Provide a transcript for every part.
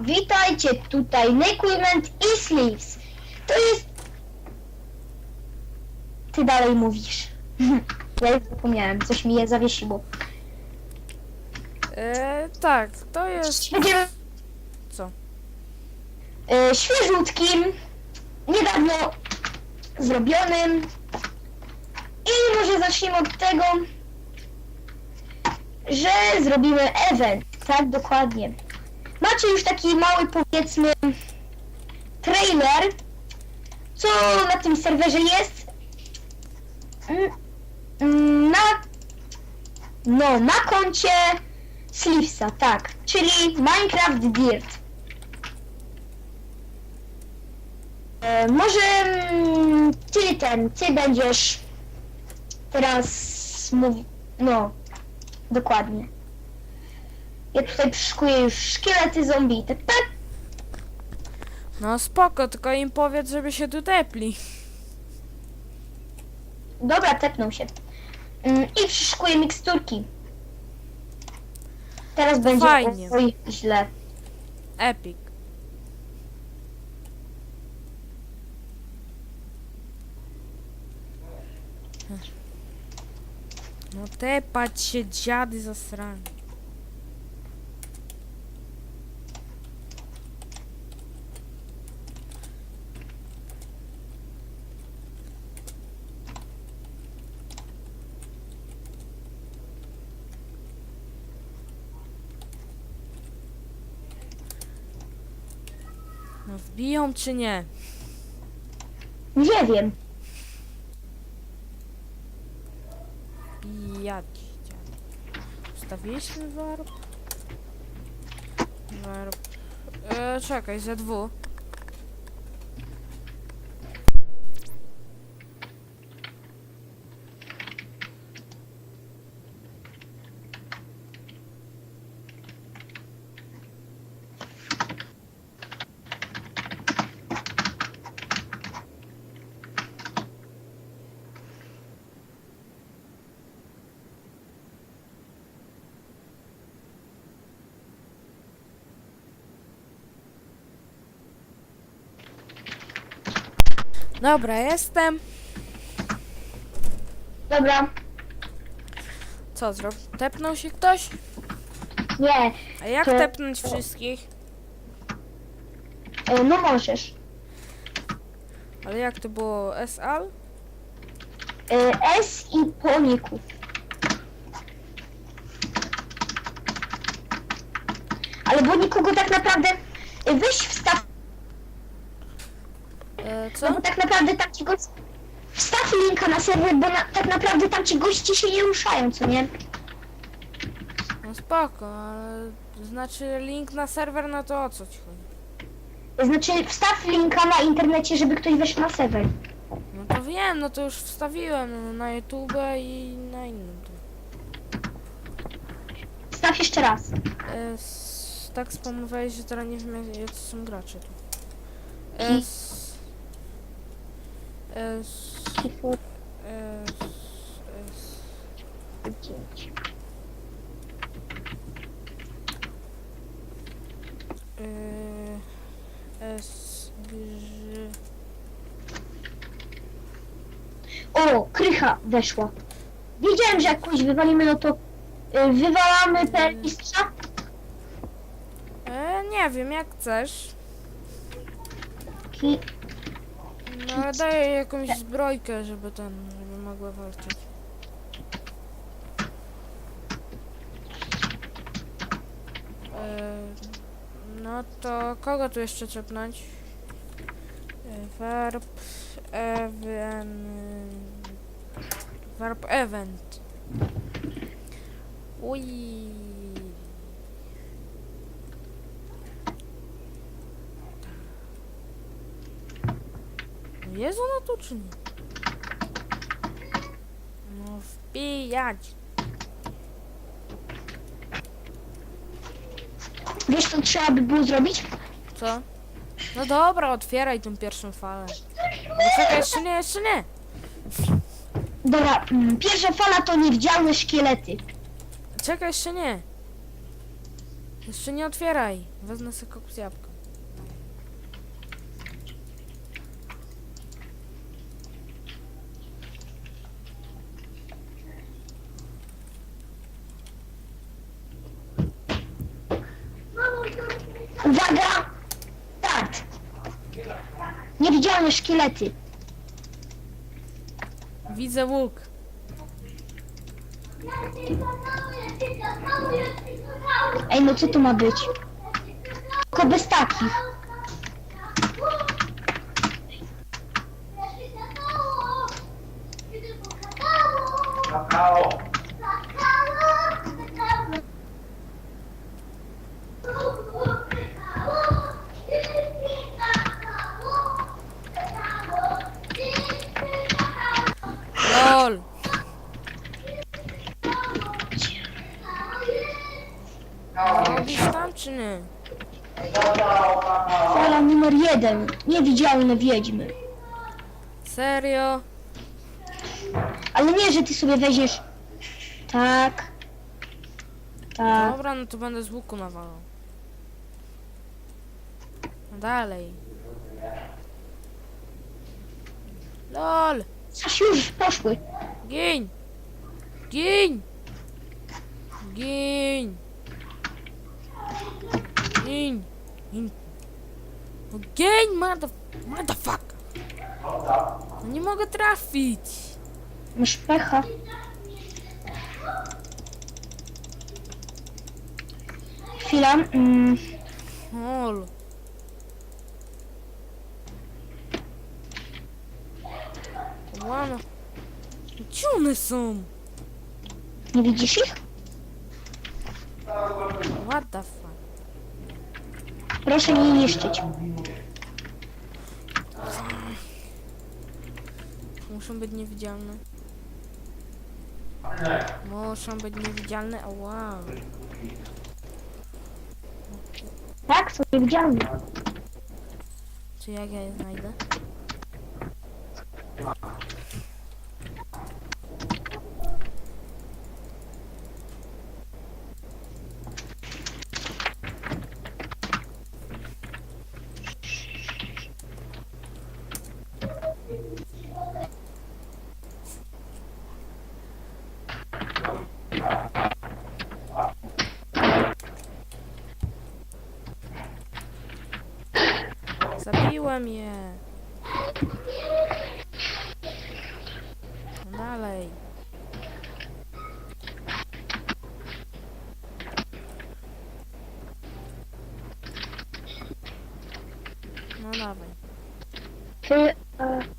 Witajcie tutaj, Equipment i Sleeves. To jest... Ty dalej mówisz. Ja już zapomniałem, coś mi je zawiesiło. E, tak, to jest... Będziemy Co? e, świeżutkim, niedawno zrobionym. I może zacznijmy od tego, że zrobimy event. Tak, dokładnie. Macie już taki mały, powiedzmy, trailer, co na tym serwerze jest. Mm, mm, Na, no, na koncie Sleevesa, tak, czyli Minecraft Dirt. E, może mm, ty ten, ty będziesz teraz mówić, no, dokładnie. Ja tutaj przyszykuję już szkielety zombie, tak, tak. No spoko, tylko im powiedz, żeby się tu tepli. Dobra, tepnął się. Mm, I przyszykuję miksturki. Teraz będzie fajnie. oj, źle. Epic. No tepać się dziady zasrane. No wbiją czy nie? Nie wiem. Bijać. Ustawiliśmy warp. Warp. E, czekaj, Z2. Dobra, jestem. Dobra. Co zrob? Tepnął się ktoś? Nie. A jak tepnąć wszystkich? E, no możesz. Ale jak to było? SL? E, S i poników. Ale bo nikogo tak naprawdę e, weź wstaw, E, no co? bo tak naprawdę tam ci gość... Wstaw linka na serwer, bo na, tak naprawdę tam ci goście się nie ruszają, co nie? No spoko, ale znaczy link na serwer, no to o co ci chodzi? Znaczy wstaw linka na internecie, żeby ktoś weszł na serwer. No to wiem, no to już wstawiłem no, na YouTube i na innym. tu. Wstaw jeszcze raz. E, s, tak spamowałeś, że teraz nie wiem jacy są gracze tu. S... S... S... S... Y, S... Grzy... O, krycha weszła. Wiedziałem, że jak kogoś wywalimy, no to y, wywalamy permistrza. E, nie wiem, jak chcesz. Ki- No daję jakąś zbrojkę, żeby ten, żeby mogła walczyć. No to kogo tu jeszcze czepnąć? E, Warp event. Warp event. Uj. Jest ona tu czy nie? No wbijać. Wiesz, co trzeba by było zrobić? Co? No dobra, otwieraj tą pierwszą falę. No czekaj, jeszcze nie, jeszcze nie. Dobra, mm, pierwsza fala to niewidzialne szkielety. Czekaj, jeszcze nie. Jeszcze nie otwieraj. Wezmę sobie koks jabłka. Szkielety. Widzę łuk. Ej, no co to ma być? Tylko bez takich. Kakao. Nie? Fala numer jeden. Niewidzialne wiedźmy. Serio? Ale nie, że ty sobie weźmiesz... Tak. Tak. Dobra, no to będę z łuku nawalał. No dalej. LOL. Aż już poszły. Gin! Gin! Gin! Gin! Gin! No gin, mother... Motherfucker! No nie mogę trafić! Masz pecha. Chwila. Mm, Hol. Łano. Gdzie one są? nie widzisz ich? What the fuck? Proszę nie niszczyć. Muszą być niewidzialne. Muszą być niewidzialne, a wow. Tak? Są niewidzialne. Czy jak ja je znajdę? Zabiłem je. No dalej. No dawaj. Ty... E,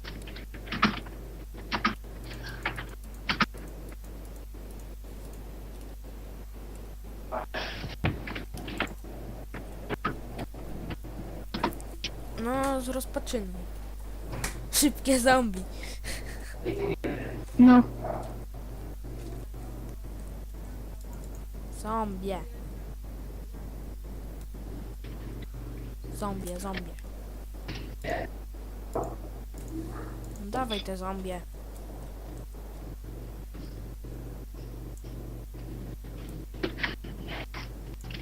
No, z rozpaczyny. Szybkie zombie. no. Zombie. Zombie, zombie. No dawaj te zombie.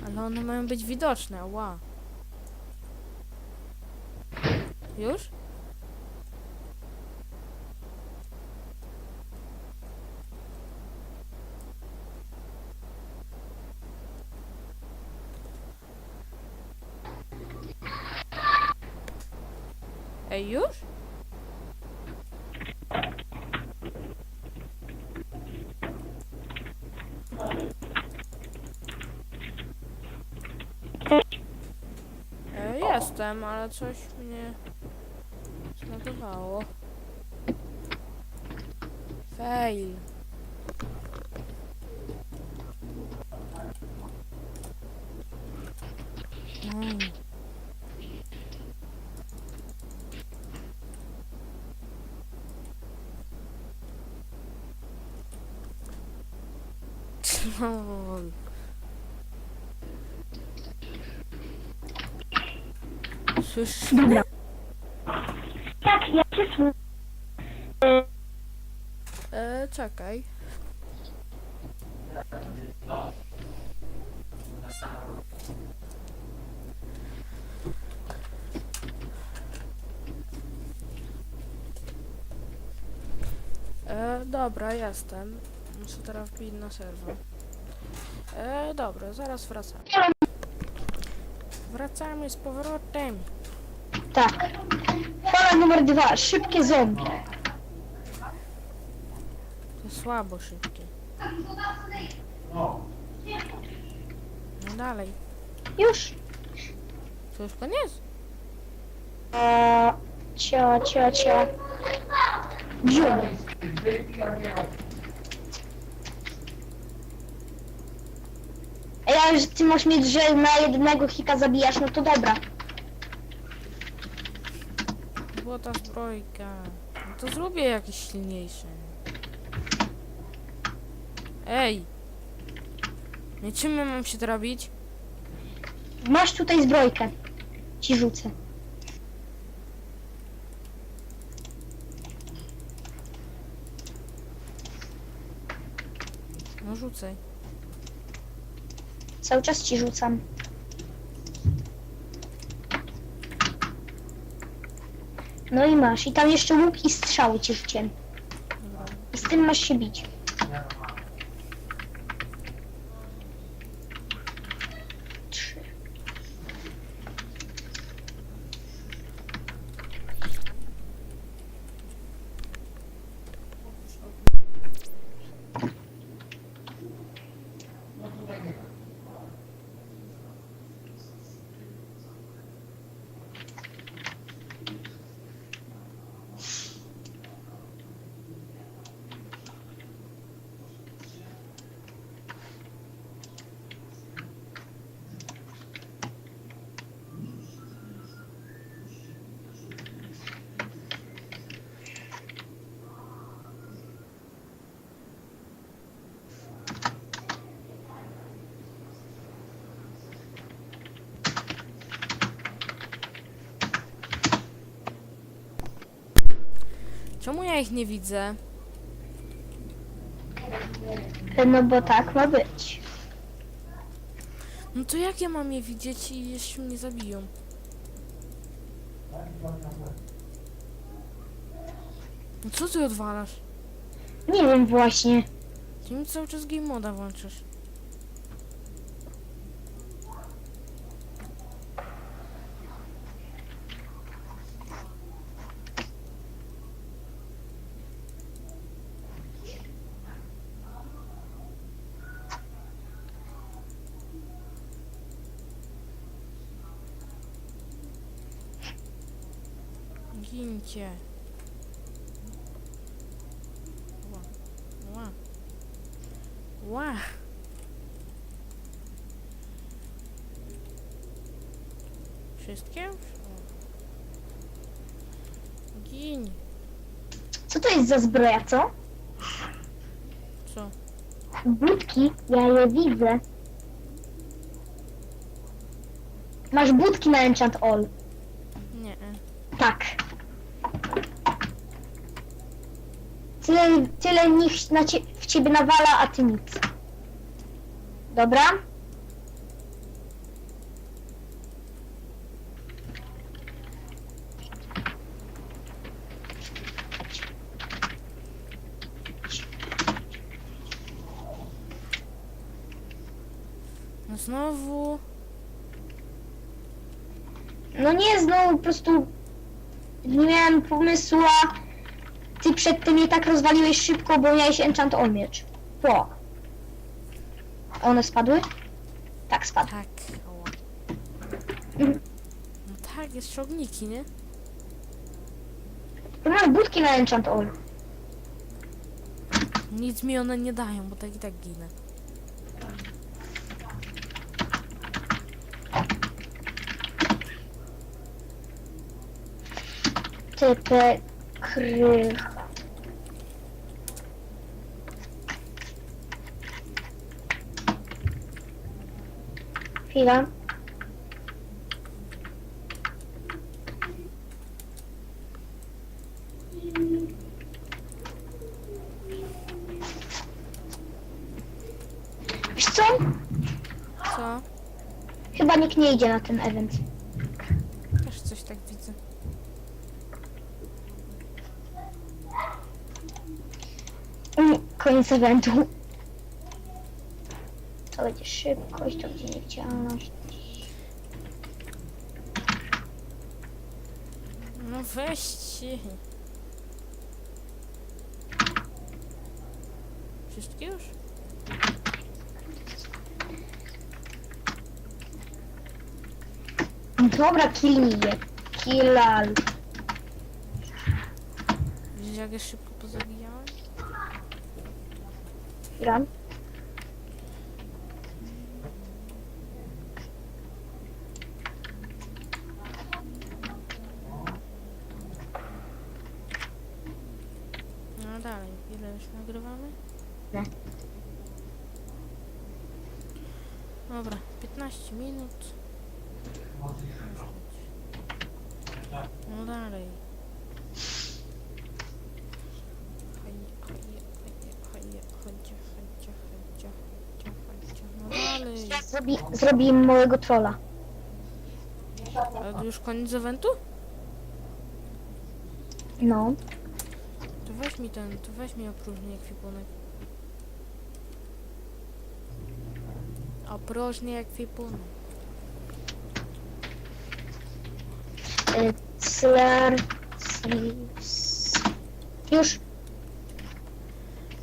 Ale one mają być widoczne, ła. Już? Ej, już? E, jestem, ale coś mnie zlagowało. Fail. Mm. Troll. Słyszysz? Dobra. Ja słucham. E, czekaj. E, dobra, jestem. Muszę teraz wbić na serwer. E, dobra, zaraz wracamy. Wracamy z powrotem. Tak. Numer dwa. Szybkie zombie. To słabo szybkie. No dalej. Już. To już koniec? A, cia, cia, cia. Dziób. Ej, ale że ty masz mieć, że na jednego hita zabijasz, no to dobra. Złota zbrojka. No to zrobię jakieś silniejsze. Ej! I czym ja mam się robić? Masz tutaj zbrojkę. Ci rzucę. No rzucaj. Cały czas ci rzucam. No i masz. I tam jeszcze łuk i strzały ci rzuciłem. I z tym masz się bić. Czemu ja ich nie widzę? No bo tak ma być. No to jak ja mam je widzieć i jeszcze mnie zabiją? No co ty odwalasz? Nie wiem właśnie. Ty mi cały czas game moda włączysz. Gincie. Ła. Ła. Ła. Wszystkie? Gin. Co to jest za zbroja, co? Co? Budki, ja je widzę. Masz budki na Enchant All. Nie. e. Tak. Tyle nich na cie, w ciebie nawala, a ty nic. Dobra? No znowu. No nie, znowu po prostu nie miałem pomysłu, a ty przed tym je tak rozwaliłeś szybko, bo miałeś enchant all miecz. Po. One spadły? Tak, spadły. Tak. Mhm. No tak, jest czołgniki, nie? To masz budki na enchant all. Nic mi one nie dają, bo tak i tak ginę. Typy krych. Chwila. Wiesz co? Co? Baniek nie idzie na ten event. Też coś tak widzę. Mm, Koniec eventu. To będzie szybkość, to będzie niewidzialność. No weźcie. Wszystkie już? Dobra, kill me. Killal. Widzisz jak je szybko pozabijałem? Yeah. Zrobi, zrobi małego trolla. To już koniec eventu? No. To weź mi ten, to weź mi opróżnij ekwipunek. Opróżnij ekwipunek. Y, Slayer. Sleeves. Już.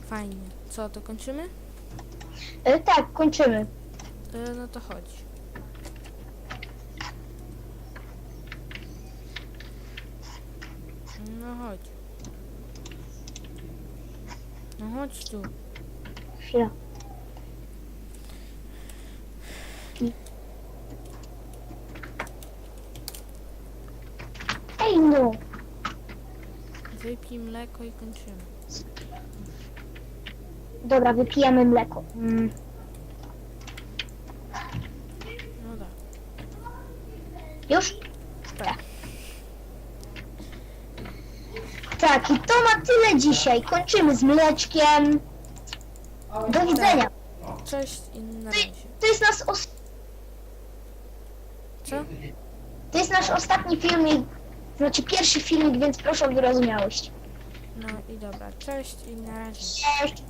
Fajnie. Co, to kończymy? Y, tak, kończymy. E, no to chodź. No chodź. No chodź tu. Chwila. Ej no. Wypij mleko i kończymy. Dobra, wypijemy mleko. Mm. No tak. Już? Tak. Tak, i dzisiaj. Kończymy z mleczkiem. Do widzenia. Cześć i na razie. To jest nasz, os- Co? to jest nasz ostatni filmik. Znaczy pierwszy filmik, więc proszę o wyrozumiałość. No i dobra. Cześć i na razie. Cześć.